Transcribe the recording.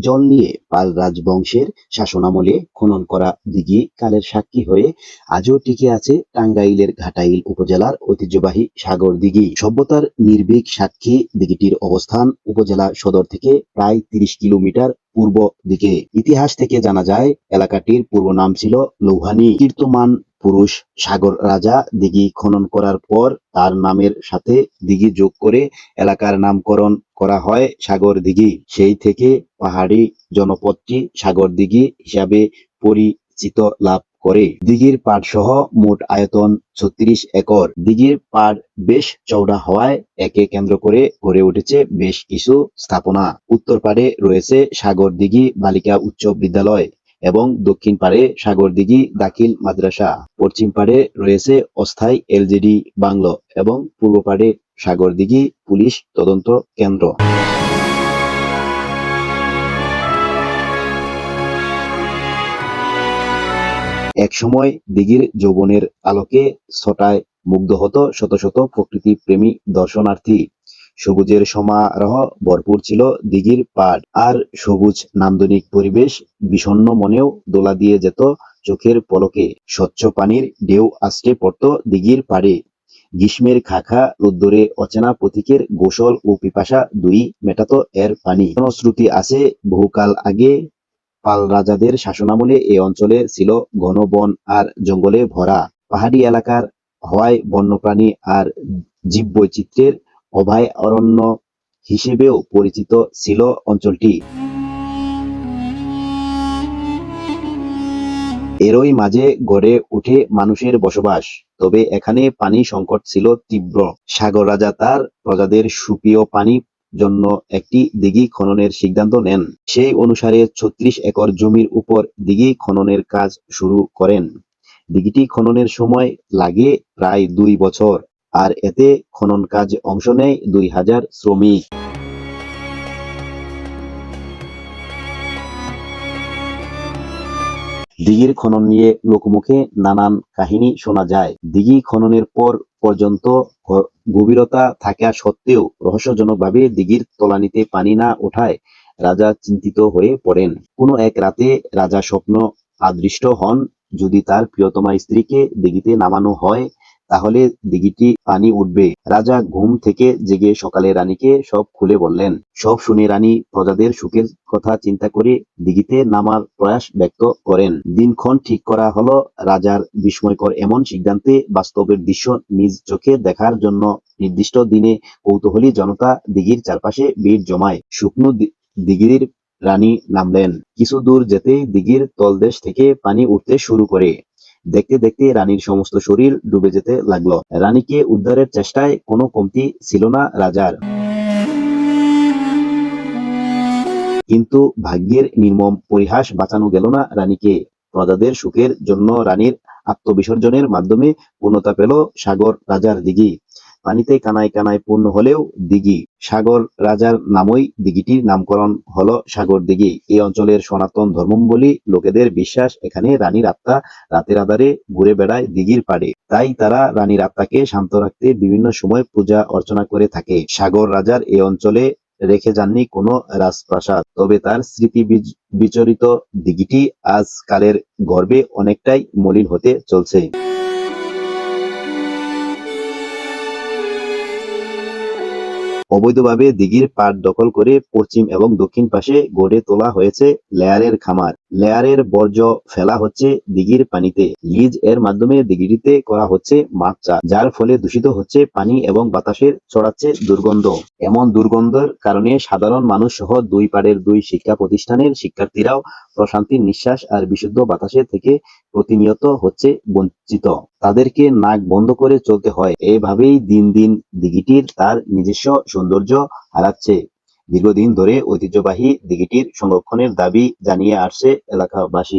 জল নিয়ে পাল রাজবংশের শাসনামলে খনন করা দিঘি কালের সাক্ষী হয়ে আজও টিকে আছে টাঙ্গাইলের ঘাটাইল উপজেলার ঐতিহ্যবাহী সাগর দিঘি। সভ্যতার নির্ভীক সাক্ষী দিঘিটির অবস্থান উপজেলা সদর থেকে প্রায় তিরিশ কিলোমিটার পূর্ব দিকে। ইতিহাস থেকে জানা যায়, এলাকাটির পূর্ব নাম ছিল লৌহানি। কীর্তমান পুরুষ সাগর রাজা দিঘি খনন করার পর তার নামের সাথে দিঘি যোগ করে এলাকার নামকরণ করা হয় সাগর দিঘি। সেই থেকে পাহাড়ি জনপদটি সাগর দিঘি হিসাবে পরিচিত লাভ করে। দিঘির পাড় সহ মোট আয়তন ছত্রিশ একর। দিঘির পাড় বেশ চওড়া হওয়ায় একে কেন্দ্র করে গড়ে উঠেছে বেশ কিছু স্থাপনা। উত্তর পাড়ে রয়েছে সাগর দিঘি বালিকা উচ্চ বিদ্যালয় এবং দক্ষিণ পাড়ে সাগর দিঘি দাখিল মাদ্রাসা। পশ্চিম পাড়ে রয়েছে অস্থায়ী এলজিডি বাংলো এবং পূর্ব পাড়ে সাগর দিঘি পুলিশ তদন্ত কেন্দ্র। একসময় দিঘির যৌবনের আলোকে ছটায় মুগ্ধ হতো শত শত প্রকৃতি প্রেমী দর্শনার্থী। সবুজের সমারোহ ভরপুর ছিল দিঘির পাড়। আর সবুজ নান্দনিক পরিবেশ বিষণ্ণ মনেও দোলা দিয়ে যেত চোখের পলকে স্বচ্ছ পানির ঢেউ আশ্রে পড়ত দিঘির পাড়ে। গ্রীষ্মের খাখা রোদ্দুরে অচেনা প্রতীকের গোসল ও পিপাসা দুই মেটাতো এর পানি। শ্রুতি আছে, বহুকাল আগে পাল রাজাদের শাসনামলে এ অঞ্চলে ছিল ঘন বন আর জঙ্গলে ভরা। পাহাড়ি এলাকার হওয়ায় বন্যপ্রাণী আর জীববৈচিত্র্যের অভয়ারণ্য হিসেবেও পরিচিত ছিল অঞ্চলটি। এরই মাঝে গড়ে উঠে মানুষের বসবাস, তবে এখানে পানি সংকট ছিল তীব্র। সাগর রাজা তার প্রজাদের সুপেয় পানি জন্য একটি দিঘি খননের সিদ্ধান্ত নেন। সেই অনুসারে ছত্রিশ একর জমির উপর দিঘি খননের কাজ শুরু করেন। দিঘিটি খননের সময় লাগে প্রায় দুই বছর, আর এতে খনন কাজ অংশ নেয় দুই হাজার শ্রমিক। দিঘির খনন নিয়ে লোকমুখে নানান কাহিনী শোনা যায়। দিঘি খননের পর পর্যন্ত গভীরতা থাকা সত্ত্বেও রহস্যজনকভাবে দিঘির তলানিতে পানি না ওঠায় রাজা চিন্তিত হয়ে পড়েন। কোনো এক রাতে রাজা স্বপ্ন আদৃষ্ট হন যদি তার প্রিয়তমা স্ত্রীকে দিঘিতে নামানো হয় তাহলে দিঘিটি পানি উঠবে। রাজা ঘুম থেকে জেগে সকালে রানীকে সব খুলে বললেন, সব শুনে রানী প্রজাদের সুখের কথা চিন্তা করে দিঘিতে নামার প্রয়াস ব্যক্ত করেন। দিনক্ষণ ঠিক করা হলো, রাজার বিস্ময়কর এমন সিদ্ধান্তে বাস্তবের দৃশ্য নিজ চোখে দেখার জন্য নির্দিষ্ট দিনে কৌতূহলী জনতা দিঘির চারপাশে ভিড় জমায়। শুকনো দিঘির রানী নামলেন। কিছু দূর যেতেই দিঘির তলদেশ থেকে পানি উঠতে শুরু করে। দেখতে দেখতে রানীর সমস্ত শরীর ডুবে যেতে লাগল। রানীকে উদ্ধারের চেষ্টায় কোনো কমতি ছিল না রাজার। কিন্তু ভাগ্যের নির্মম পরিহাস বাঁচানো গেল না রানীকে। প্রজাদের সুখের জন্য রানীর আত্মবিসর্জনের মাধ্যমে পূর্ণতা পেল সাগর রাজার দিঘি। পানিতে কানায় কানায় পূর্ণ হলেও দিঘি সাগর রাজার নামই দিঘিটির নামকরণ হল সাগর দিঘি। এই অঞ্চলের সনাতন ধর্মাবলী লোকেদের বিশ্বাস এখানে রানীর আত্মা রাতের আধারে ঘুরে বেড়ায় দিঘির পাড়ে। তাই তারা রানীর আত্মাকে শান্ত রাখতে বিভিন্ন সময় পূজা অর্চনা করে থাকে। সাগর রাজার এই অঞ্চলে রেখে যাননি কোনো রাজপ্রাসাদ। তবে তার স্মৃতি বিচ- বিচরিত দিঘিটি আজকালের গর্বে অনেকটাই মলিন হতে চলছে। অবৈধভাবে দিঘির পাড় দখল করে পশ্চিম এবং দক্ষিণ পাশে গড়ে তোলা হয়েছে লেয়ারের খামার। লেয়ারের বর্জ্য ফেলা হচ্ছে দিঘির পানিতে। লিজ এর মাধ্যমে দিঘিটিতে করা হচ্ছে মাছ চাষ, যার ফলে দূষিত হচ্ছে পানি এবং বাতাসের ছড়াচ্ছে দুর্গন্ধ। এমন দুর্গন্ধের কারণে সাধারণ মানুষ সহ দুই পাড়ের দুই শিক্ষা প্রতিষ্ঠানের শিক্ষার্থীরাও প্রশান্তির নিঃশ্বাস আর বিশুদ্ধ বাতাসের থেকে প্রতিনিয়ত হচ্ছে বঞ্চিত। তাদেরকে নাক বন্ধ করে চলতে হয়। এভাবেই দিন দিন দিঘিটির তার নিজস্ব সৌন্দর্য হারাচ্ছে। দীর্ঘদিন ধরে ঐতিহ্যবাহী দিঘিটির সংরক্ষণের দাবি জানিয়ে আসছে এলাকাবাসী।